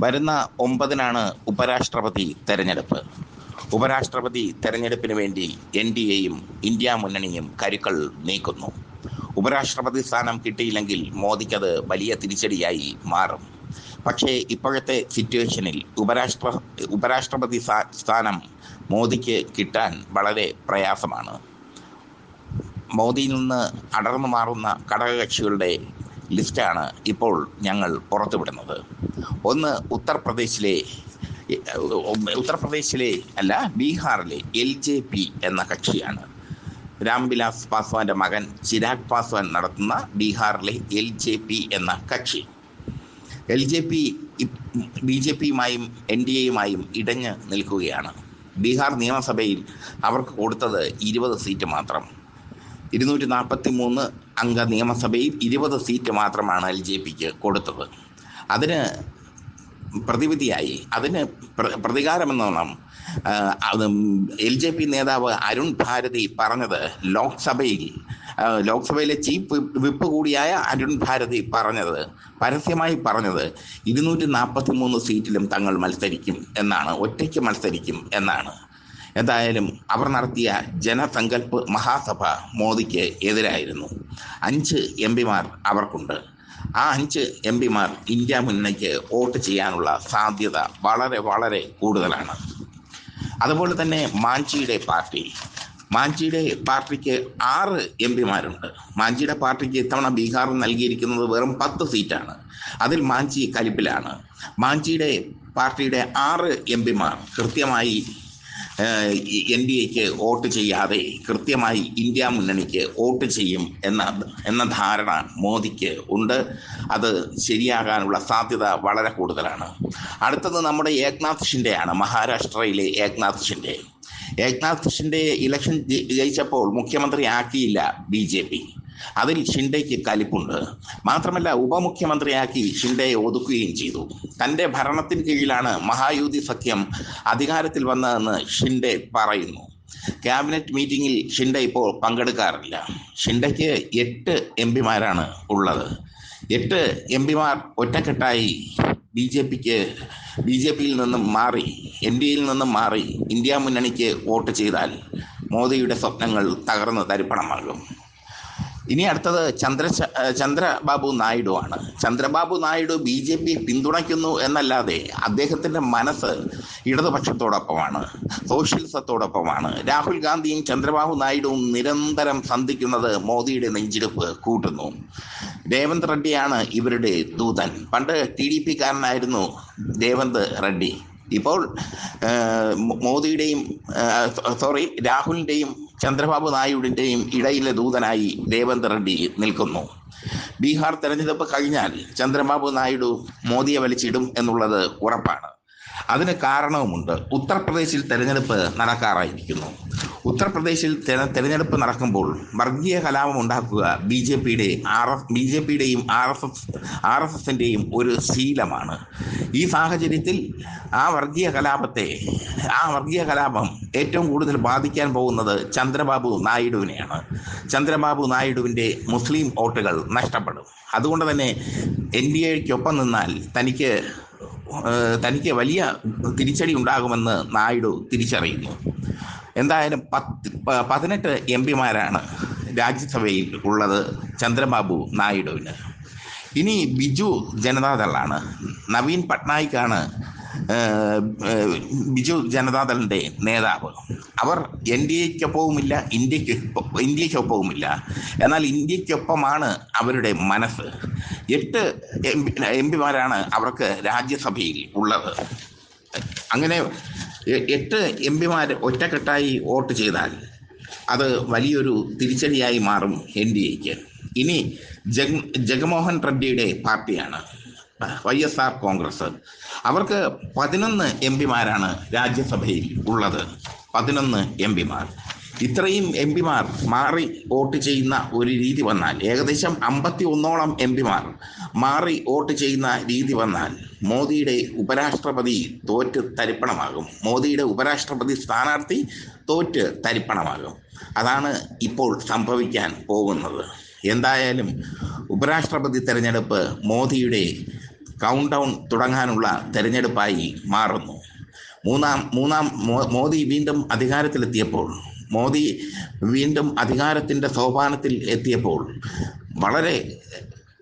വരുന്ന ഒമ്പതിനാണ് ഉപരാഷ്ട്രപതി തെരഞ്ഞെടുപ്പ്. ഉപരാഷ്ട്രപതി തെരഞ്ഞെടുപ്പിന് വേണ്ടി എൻ ഡി എയും ഇന്ത്യ മുന്നണിയും കരുക്കൾ നീക്കുന്നു. ഉപരാഷ്ട്രപതി സ്ഥാനം കിട്ടിയില്ലെങ്കിൽ മോദിക്കത് വലിയ തിരിച്ചടിയായി മാറും. പക്ഷേ ഇപ്പോഴത്തെ സിറ്റുവേഷനിൽ ഉപരാഷ്ട്ര ഉപരാഷ്ട്രപതി സ്ഥാനം മോദിക്ക് കിട്ടാൻ വളരെ പ്രയാസമാണ്. മോദിയിൽ നിന്ന് അടർന്നു മാറുന്ന ഘടകകക്ഷികളുടെ ലിസ്റ്റാണ് ഇപ്പോൾ ഞങ്ങൾ പുറത്തുവിടുന്നത്. ഒന്ന് ഉത്തർപ്രദേശിലെ ഉത്തർപ്രദേശിലെ അല്ല ബീഹാറിലെ എൽ ജെ പി എന്ന കക്ഷിയാണ്. രാംവിലാസ് പാസ്വാന്റെ മകൻ ചിരാഗ് പാസ്വാൻ നടത്തുന്ന ബീഹാറിലെ എൽ ജെ പി എന്ന കക്ഷി. L J P B J പിയുമായും N D എയുമായും ഇടഞ്ഞ് നിൽക്കുകയാണ്. ബീഹാർ നിയമസഭയിൽ അവർക്ക് കൊടുത്തത് ഇരുപത് സീറ്റ് മാത്രം. ഇരുന്നൂറ്റി നാൽപ്പത്തി മൂന്ന് അംഗ നിയമസഭയിൽ ഇരുപത് സീറ്റ് മാത്രമാണ് എൽ ജെ പിക്ക് കൊടുത്തത്. അതിന് പ്രതിവിധിയായി. അതിന് പ്ര- പ്രതികാരമെന്നോണം എൽ ജെ പി നേതാവ് അരുൺ ഭാരതി പറഞ്ഞത് ലോക്സഭയിൽ ലോക്സഭയിലെ ചീഫ് വിപ്പ് കൂടിയായ അരുൺ ഭാരതി പറഞ്ഞത് പരസ്യമായി പറഞ്ഞത് ഇരുന്നൂറ്റി നാൽപ്പത്തി മൂന്ന് സീറ്റിലും തങ്ങൾ മത്സരിക്കും എന്നാണ് ഒറ്റയ്ക്ക് മത്സരിക്കും എന്നാണ്. എന്തായാലും അവർ നടത്തിയ ജനസങ്കല്പ് മഹാസഭ മോദിക്ക് എതിരായിരുന്നു. അഞ്ച് എം പിമാർ അവർക്കുണ്ട്. ആ അഞ്ച് എം പിമാർ ഇന്ത്യ മുന്നണിക്ക് വോട്ട് ചെയ്യാനുള്ള സാധ്യത വളരെ വളരെ കൂടുതലാണ്. അതുപോലെ തന്നെ മാഞ്ചിയുടെ പാർട്ടി. മാഞ്ചിയുടെ പാർട്ടിക്ക് ആറ് എം പിമാരുണ്ട്. മാഞ്ചിയുടെ പാർട്ടിക്ക് ഇത്തവണ ബീഹാർ നൽകിയിരിക്കുന്നത് വെറും പത്ത് സീറ്റാണ്. അതിൽ മാഞ്ചി കലിപ്പിലാണ്. മാഞ്ചിയുടെ പാർട്ടിയുടെ ആറ് എം പിമാർ കൃത്യമായി എൻ ഡി എക്ക് വോട്ട് ചെയ്യാതെ കൃത്യമായി ഇന്ത്യ മുന്നണിക്ക് വോട്ട് ചെയ്യും എന്ന എന്ന ധാരണ മോദിക്ക് ഉണ്ട്. അത് ശരിയാകാനുള്ള സാധ്യത വളരെ കൂടുതലാണ്. അടുത്തത് നമ്മുടെ ഏക്നാഥ് ഷിൻഡെയാണ് മഹാരാഷ്ട്രയിലെ ഏക്നാഥ് ഷിൻഡെ. ഏക്നാഥ് ഷിൻഡെ ഇലക്ഷൻ ജയിച്ചപ്പോൾ മുഖ്യമന്ത്രി ആക്കിയില്ല ബി ജെ പി. അതിൽ ഷിൻഡയ്ക്ക് കലിപ്പുണ്ട്. മാത്രമല്ല ഉപമുഖ്യമന്ത്രിയാക്കി ഷിൻഡയെ ഒതുക്കുകയും ചെയ്തു. തന്റെ ഭരണത്തിന് കീഴിലാണ് മഹായുതി സഖ്യം അധികാരത്തിൽ വന്നതെന്ന് ഷിൻഡെ പറയുന്നു. ക്യാബിനറ്റ് മീറ്റിംഗിൽ ഷിൻഡ ഇപ്പോൾ പങ്കെടുക്കാറില്ല. ഷിൻഡയ്ക്ക് എട്ട് എം പിമാരാണ് ഉള്ളത്. എട്ട് എം പിമാർ ഒറ്റക്കെട്ടായി ബി ജെ പിക്ക് ബി ജെ പിയിൽ നിന്നും മാറി എൻ ഡി എയിൽ നിന്നും മാറി ഇന്ത്യ മുന്നണിക്ക് വോട്ട് ചെയ്താൽ മോദിയുടെ സ്വപ്നങ്ങൾ തകർന്ന് തരിപ്പണമാകും. ഇനി അടുത്തത് ചന്ദ്ര ചന്ദ്രബാബു നായിഡു ആണ് Chandrababu Naidu B J P പിന്തുണയ്ക്കുന്നു എന്നല്ലാതെ അദ്ദേഹത്തിന്റെ മനസ്സ് ഇടതുപക്ഷത്തോടൊപ്പമാണ് സോഷ്യലിസത്തോടൊപ്പമാണ് രാഹുൽ ഗാന്ധിയും ചന്ദ്രബാബു നായിഡുവും നിരന്തരം സന്ധിക്കുന്നത് മോദിയുടെ നെഞ്ചിടിപ്പ് കൂട്ടുന്നു. രേവന്ത് റെഡ്ഡിയാണ് ഇവരുടെ ദൂതൻ. പണ്ട് ടി ഡി പി കാരനായിരുന്നു രേവന്ത് റെഡ്ഡി. ഇപ്പോൾ മോദിയുടെയും സോറി രാഹുലിന്റെയും ചന്ദ്രബാബു നായിഡുവിന്റെയും ഇടയിലെ ദൂതനായി രേവന്ത് റെഡ്ഡി നിൽക്കുന്നു. ബീഹാർ തെരഞ്ഞെടുപ്പ് കഴിഞ്ഞാൽ ചന്ദ്രബാബു നായിഡു മോദിയെ വലിച്ചിടും എന്നുള്ളത് ഉറപ്പാണ്. അതിന് കാരണവുമുണ്ട്. ഉത്തർപ്രദേശിൽ തെരഞ്ഞെടുപ്പ് നടക്കാറായിരിക്കുന്നു. ഉത്തർപ്രദേശിൽ തെര- തെരഞ്ഞെടുപ്പ് നടക്കുമ്പോൾ വർഗീയ കലാപം ഉണ്ടാക്കുക ബി ജെ പിയുടെ ആർ എസ് ബി ജെ പിയുടെയും R S S R S എസിന്റെയും ഒരു ശീലമാണ്. ഈ സാഹചര്യത്തിൽ ആ വർഗീയ കലാപത്തെ ആ വർഗീയ കലാപം ഏറ്റവും കൂടുതൽ ബാധിക്കാൻ പോകുന്നത് ചന്ദ്രബാബു നായിഡുവിനെയാണ്. ചന്ദ്രബാബു നായിഡുവിന്റെ മുസ്ലിം വോട്ടുകൾ നഷ്ടപ്പെടും. അതുകൊണ്ട് തന്നെ എൻ ഡി എക്കൊപ്പം നിന്നാൽ തനിക്ക് തനിക്ക് വലിയ തിരിച്ചടി ഉണ്ടാകുമെന്ന് നായിഡു തിരിച്ചറിയുന്നു. എന്തായാലും പത്ത് പതിനെട്ട് എം പിമാരാണ് രാജ്യസഭയിൽ ഉള്ളത് ചന്ദ്രബാബു നായിഡുവിന്. ഇനി ബിജു ജനതാദളാണ്. നവീൻ പട്നായിക്കാണ് ബിജു ജനതാദളിന്റെ നേതാവ്. അവർ എൻ ഡി എക്കൊപ്പവുമില്ല ഇന്ത്യയ്ക്ക് ഇന്ത്യക്കൊപ്പവുമില്ല. എന്നാൽ ഇന്ത്യക്കൊപ്പമാണ് അവരുടെ മനസ്സ്. എട്ട് എം എം പിമാരാണ് അവർക്ക് രാജ്യസഭയിൽ ഉള്ളത്. അങ്ങനെ എട്ട് എം പിമാർ ഒറ്റക്കെട്ടായി വോട്ട് ചെയ്താൽ അത് വലിയൊരു തിരിച്ചടിയായി മാറും എൻ ഡി എക്ക്. ഇനി ജഗ് ജഗൻമോഹൻ റെഡ്ഡിയുടെ പാർട്ടിയാണ് വൈ എസ് ആർ കോൺഗ്രസ്. അവർക്ക് പതിനൊന്ന് എം പിമാരാണ് രാജ്യസഭയിൽ ഉള്ളത്. പതിനൊന്ന് എം പിമാർ. ഇത്രയും എം പിമാർ മാറി വോട്ട് ചെയ്യുന്ന ഒരു രീതി വന്നാൽ ഏകദേശം അമ്പത്തി ഒന്നോളം എം പിമാർ മാറി വോട്ട് ചെയ്യുന്ന രീതി വന്നാൽ മോദിയുടെ ഉപരാഷ്ട്രപതി തോറ്റ് തരിപ്പണമാകും. മോദിയുടെ ഉപരാഷ്ട്രപതി സ്ഥാനാർത്ഥി തോറ്റ് തരിപ്പണമാകും. അതാണ് ഇപ്പോൾ സംഭവിക്കാൻ പോകുന്നത്. എന്തായാലും ഉപരാഷ്ട്രപതി തെരഞ്ഞെടുപ്പ് മോദിയുടെ കൗണ്ട് ഡൗൺ തുടങ്ങാനുള്ള തെരഞ്ഞെടുപ്പായി മാറുന്നു. മൂന്നാം മൂന്നാം മോദി വീണ്ടും അധികാരത്തിലെത്തിയപ്പോൾ മോദി വീണ്ടും അധികാരത്തിന്റെ സോപാനത്തിൽ എത്തിയപ്പോൾ വളരെ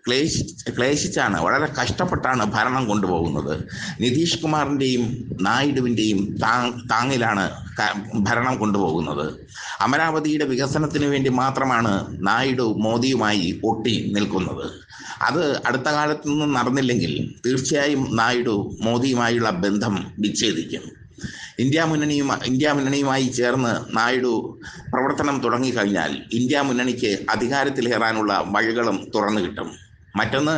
ക്ലേശി ക്ലേശിച്ചാണ് വളരെ കഷ്ടപ്പെട്ടാണ് ഭരണം കൊണ്ടുപോകുന്നത്. നിതീഷ് കുമാറിന്റെയും നായിഡുവിന്റെയും താങ്ങിലാണ് ഭരണം കൊണ്ടുപോകുന്നത്. അമരാവതിയുടെ വികസനത്തിന് വേണ്ടി മാത്രമാണ് നായിഡു മോദിയുമായി ഒട്ടി നിൽക്കുന്നത്. അത് അടുത്ത കാലത്തൊന്നും നടന്നില്ലെങ്കിൽ തീർച്ചയായും നായിഡു മോദിയുമായുള്ള ബന്ധം വിച്ഛേദിക്കും. ഇന്ത്യ മുന്നണിയും ഇന്ത്യ മുന്നണിയുമായി ചേർന്ന് നായിഡു പ്രവർത്തനം തുടങ്ങിക്കഴിഞ്ഞാൽ ഇന്ത്യ മുന്നണിക്ക് അധികാരത്തിലേറാനുള്ള വഴികളും തുറന്നു കിട്ടും. മറ്റൊന്ന്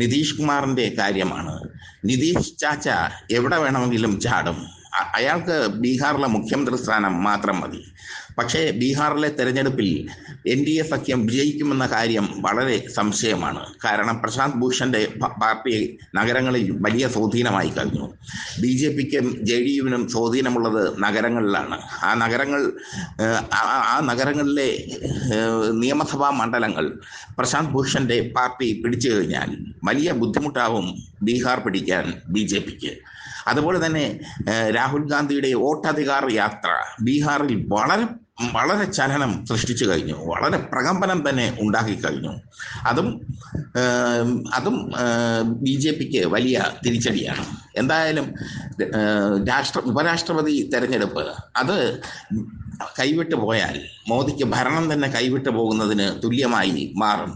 നിതീഷ് കുമാറിന്റെ കാര്യമാണ്. നിതീഷ് ചാച്ച എവിടെ വേണമെങ്കിലും ചാടും. അയാൾക്ക് ബീഹാറിലെ മുഖ്യമന്ത്രി സ്ഥാനം മാത്രം മതി. പക്ഷേ ബീഹാറിലെ തെരഞ്ഞെടുപ്പിൽ എൻ ഡി എ സഖ്യം വിജയിക്കുമെന്ന കാര്യം വളരെ സംശയമാണ്. കാരണം പ്രശാന്ത് ഭൂഷന്റെ പാർട്ടി നഗരങ്ങളിൽ വലിയ സ്വാധീനമായി കഴിഞ്ഞു. ബി ജെ പിക്കും ജെ ഡി യുവിനും സ്വാധീനമുള്ളത് നഗരങ്ങളിലാണ്. ആ നഗരങ്ങൾ ആ നഗരങ്ങളിലെ നിയമസഭാ മണ്ഡലങ്ങൾ പ്രശാന്ത് ഭൂഷന്റെ പാർട്ടി പിടിച്ചു കഴിഞ്ഞാൽ വലിയ ബുദ്ധിമുട്ടാവും ബീഹാർ പിടിക്കാൻ ബി ജെ പിക്ക്. അതുപോലെ തന്നെ രാഹുൽ ഗാന്ധിയുടെ വോട്ടധികാർ യാത്ര ബീഹാറിൽ വളരെ വളരെ ചലനം സൃഷ്ടിച്ചു കഴിഞ്ഞു. വളരെ പ്രകമ്പനം തന്നെ ഉണ്ടാക്കി കഴിഞ്ഞു. അതും അതും ബി ജെ പിക്ക് വലിയ തിരിച്ചടിയാണ്. എന്തായാലും രാഷ്ട്ര ഉപരാഷ്ട്രപതി തെരഞ്ഞെടുപ്പ് അത് കൈവിട്ടു പോയാൽ മോദിക്ക് ഭരണം തന്നെ കൈവിട്ടു പോകുന്നതിന് തുല്യമായി മാറും.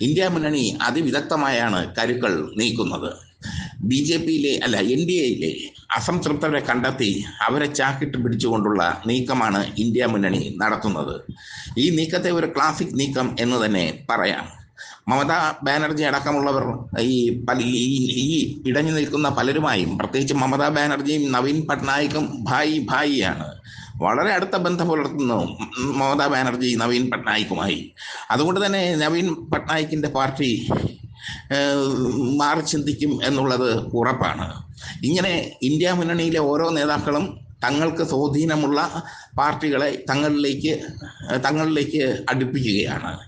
ഇന്ത്യ മുന്നണി അതിവിദഗ്ധമായാണ് കരുക്കൾ നീക്കുന്നത്. ബി ജെ പിയിലെ അല്ല എൻ ഡി എയിലെ അസംതൃപ്തരെ കണ്ടെത്തി അവരെ ചാക്കിട്ട് പിടിച്ചുകൊണ്ടുള്ള നീക്കമാണ് ഇന്ത്യ മുന്നണി നടത്തുന്നത്. ഈ നീക്കത്തെ ഒരു ക്ലാസിക് നീക്കം എന്ന് തന്നെ പറയാം. മമതാ ബാനർജി അടക്കമുള്ളവർ ഈ പല ഈ ഇടഞ്ഞു നിൽക്കുന്ന പലരുമായും പ്രത്യേകിച്ച് മമതാ ബാനർജിയും നവീൻ പട്നായിക്കും ഭായി ഭായിയാണ്. വളരെ അടുത്ത ബന്ധം പുലർത്തുന്നു മമതാ ബാനർജി നവീൻ പട്നായിക്കുമായി. അതുകൊണ്ട് തന്നെ നവീൻ പട്നായിക്കിന്റെ പാർട്ടി മാറി ചിന്തിക്കും എന്നുള്ളത് ഉറപ്പാണ്. ഇങ്ങനെ ഇന്ത്യ മുന്നണിയിലെ ഓരോ നേതാക്കളും തങ്ങൾക്ക് സ്വാധീനമുള്ള പാർട്ടികളെ തങ്ങളിലേക്ക് തങ്ങളിലേക്ക് അടുപ്പിക്കുകയാണ്.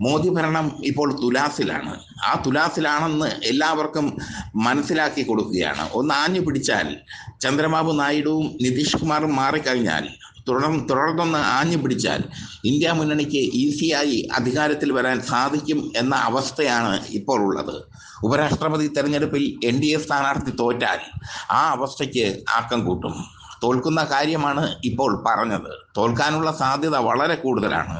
മോദി ഭരണം ഇപ്പോൾ തുലാസിലാണ്. ആ തുലാസിലാണെന്ന് എല്ലാവർക്കും മനസ്സിലാക്കി കൊടുക്കുകയാണ്. ഒന്ന് ആഞ്ഞു പിടിച്ചാൽ ചന്ദ്രബാബു നായിഡുവും നിതീഷ് കുമാറും മാറിക്കഴിഞ്ഞാൽ തുടർന്ന് തുടർന്നൊന്ന് ആഞ്ഞു പിടിച്ചാൽ ഇന്ത്യ മുന്നണിക്ക് ഈസിയായി അധികാരത്തിൽ വരാൻ സാധിക്കും എന്ന അവസ്ഥയാണ് ഇപ്പോൾ ഉള്ളത്. ഉപരാഷ്ട്രപതി തെരഞ്ഞെടുപ്പിൽ എൻ ഡി എ സ്ഥാനാർത്ഥി തോറ്റാൽ ആ അവസ്ഥയ്ക്ക് ആക്കം കൂട്ടും. തോൽക്കുന്ന കാര്യമാണ് ഇപ്പോൾ പറഞ്ഞത്. തോൽക്കാനുള്ള സാധ്യത വളരെ കൂടുതലാണ്.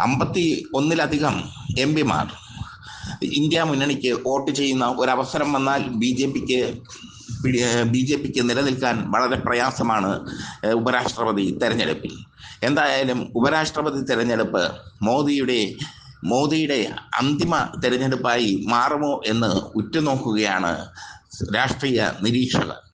അമ്പത്തി ഒന്നിലധികം എം പിമാർ ഇന്ത്യ മുന്നണിക്ക് വോട്ട് ചെയ്യുന്ന ഒരവസരം വന്നാൽ ബി ജെ പിക്ക് ബി ജെ പിക്ക് നിലനിൽക്കാൻ വളരെ പ്രയാസമാണ് ഉപരാഷ്ട്രപതി തെരഞ്ഞെടുപ്പിൽ. എന്തായാലും ഉപരാഷ്ട്രപതി തെരഞ്ഞെടുപ്പ് മോദിയുടെ മോദിയുടെ അന്തിമ തെരഞ്ഞെടുപ്പായി മാറുമോ എന്ന് ഉറ്റുനോക്കുകയാണ് രാഷ്ട്രീയ നിരീക്ഷകർ.